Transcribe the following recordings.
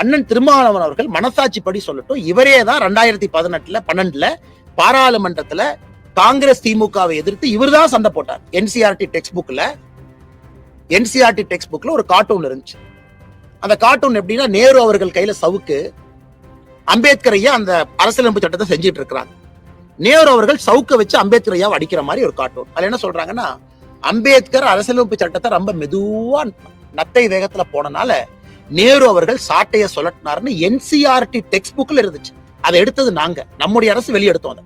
அண்ணன் திருமாவளவன் அவர்கள் மனசாட்சிப்படி சொல்லட்டும் இவரே தான் ரெண்டாயிரத்தி பதினெட்டுல பன்னெண்டுல பாராளுமன்றத்துல காங்கிரஸ் திமுகவை எதிர்த்து இவர் தான் சண்டை போட்டார். என்சிஆர்டி டெக்ஸ்ட் புக்ல என்சிஆர்டி டெக்ஸ்ட் புக்ல ஒரு கார்ட்டூன் இருந்துச்சு. அந்த கார்ட்டூன் எப்படின்னா நேரு அவர்கள் கையில சவுக்கு அம்பேத்கர் ஐயா அந்த அரசியலமைப்பு சட்டத்தை செஞ்சுட்டு இருக்கிறாங்க. நேரு அவர்கள் சவுக்க வச்சு அம்பேத்கர் ஐயாவை அடிக்கிற மாதிரி ஒரு கார்ட்டூன் அதுல என்ன சொல்றாங்கன்னா அம்பேத்கர் அரசியலமைப்பு சட்டத்தை ரொம்ப மெதுவா நத்தை வேகத்துல போனனால நேரு அவர்கள் சாட்டைய சொல்லட்டினார்னு என்சிஆர்டி டெக்ஸ்ட் புக்ல இருந்துச்சு. அதை எடுத்தது நாங்க. நம்முடைய அரசு வெளியெடுத்தோம் அதை.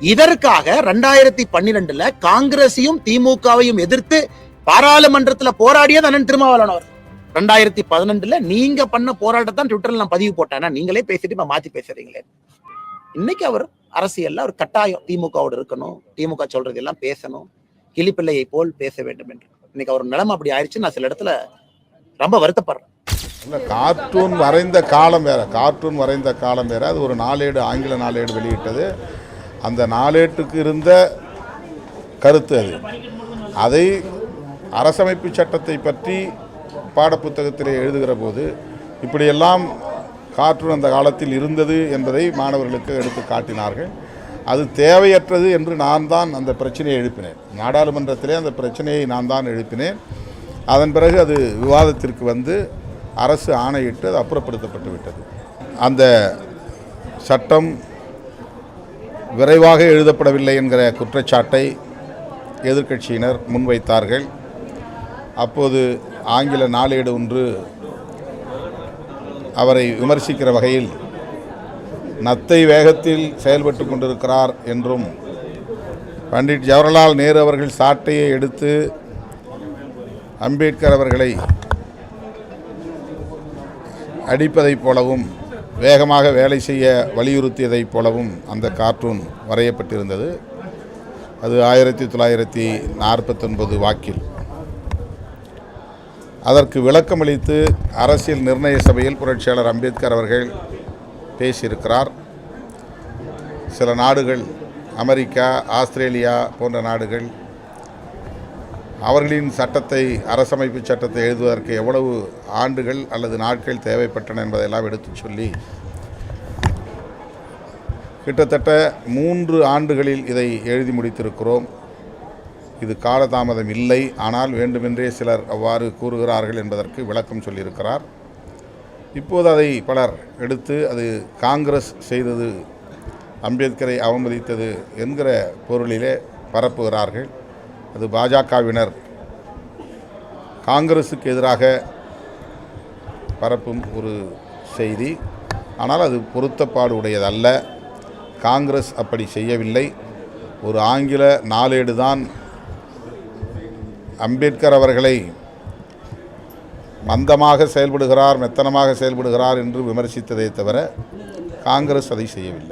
இதற்காக ரெண்டாயிரத்தி பன்னிரெண்டுல காங்கிரஸையும் திமுகவையும் எதிர்த்து பாராளுமன்றத்துல போராடியது அண்ணன் திருமாவளவன் அவர் ரெண்டாயிரத்தி பதினெண்டுல நீங்க பண்ண போராட்டத்தான் ட்விட்டர்ல நான் பதிவு போட்டேன். நீங்களே பேசிட்டு இப்ப மாத்தி பேசுறீங்களே. இன்னைக்கு அவர் அரசியல்ல அவர் கட்டாயம். திமுகவோட இருக்கணும் திமுக சொல்றது எல்லாம் பேசணும் கிளிப்பிள்ளையை போல் பேச வேண்டும் என்று. இன்னைக்கு அவர் நிலைமை அப்படி ஆயிடுச்சு நான் சில இடத்துல ரொம்ப வருத்தப்படுறேன். இல்லை கார்ட்டூன் வரைந்த காலம் வேறு. கார்ட்டூன் வரைந்த காலம் வேறு. அது ஒரு நாளேடு ஆங்கில நாளேடு வெளியிட்டது. அந்த நாளேட்டுக்கு இருந்த கருத்து அது. அதை அரசமைப்பு சட்டத்தை பற்றி பாடப்புத்தகத்திலே எழுதுகிற போது இப்படியெல்லாம் கார்ட்டூன் அந்த காலத்தில் இருந்தது என்பதை மாணவர்களுக்கு எடுத்து காட்டினார்கள். அது தேவையற்றது என்று நான் தான் அந்த பிரச்சனையை எழுப்பினேன். நாடாளுமன்றத்திலே அந்த பிரச்சனையை நான் தான் எழுப்பினேன். அதன் பிறகு அது விவாதத்திற்கு வந்து அரசு ஆணையிட்டு அது அப்புறப்படுத்தப்பட்டு விட்டது. அந்த சட்டம் விரைவாக எழுதப்படவில்லை என்கிற குற்றச்சாட்டை எதிர்க்கட்சியினர் முன்வைத்தார்கள். அப்போது ஆங்கில நாளேடு ஒன்று அவரை விமர்சிக்கிற வகையில் நத்தை வேகத்தில் செயல்பட்டு கொண்டிருக்கிறார் என்றும் பண்டிட் ஜவஹர்லால் நேரு அவர்கள் சாட்டையை எடுத்து அம்பேத்கர் அவர்களை அடிப்பதைப் போலவும் வேகமாக வேலை செய்ய வலியுறுத்தியதைப் போலவும் அந்த கார்ட்டூன் வரையப்பட்டிருந்தது. அது ஆயிரத்தி தொள்ளாயிரத்தி நாற்பத்தொன்பது வாக்கில். அதற்கு விளக்கமளித்து அரசியல் நிர்ணய சபையில் புரட்சியாளர் அம்பேத்கர் அவர்கள் பேசியிருக்கிறார். சில நாடுகள் அமெரிக்கா ஆஸ்திரேலியா போன்ற நாடுகள் அவர்களின் சட்டத்தை அரசமைப்பு சட்டத்தை எழுதுவதற்கு எவ்வளவு ஆண்டுகள் அல்லது நாட்கள் தேவைப்பட்டன என்பதையெல்லாம் எடுத்துச் சொல்லி கிட்டத்தட்ட மூன்று ஆண்டுகளில் இதை எழுதி முடித்திருக்கிறோம். இது காலதாமதம் இல்லை. ஆனால் வேண்டுமென்றே சிலர் அவ்வாறு கூறுகிறார்கள் என்பதற்கு விளக்கம் சொல்லியிருக்கிறார். இப்போது அதை பலர் எடுத்து அது காங்கிரஸ் செய்தது அம்பேத்கரை அவமதித்தது என்கிற பொருளிலே பரப்புகிறார்கள். அது பாஜகவினர் காங்கிரஸுக்கு எதிராக பரப்பும் ஒரு செய்தி. ஆனால் அது பொருத்தப்பாடு உடையதல்ல காங்கிரஸ் அப்படி செய்யவில்லை. ஒரு ஆங்கில நாளேடு தான் அம்பேத்கர் அவர்களை மந்தமாக செயல்படுகிறார் மெத்தனமாக செயல்படுகிறார் என்று விமர்சித்ததை தவிர காங்கிரஸ் அதை செய்யவில்லை.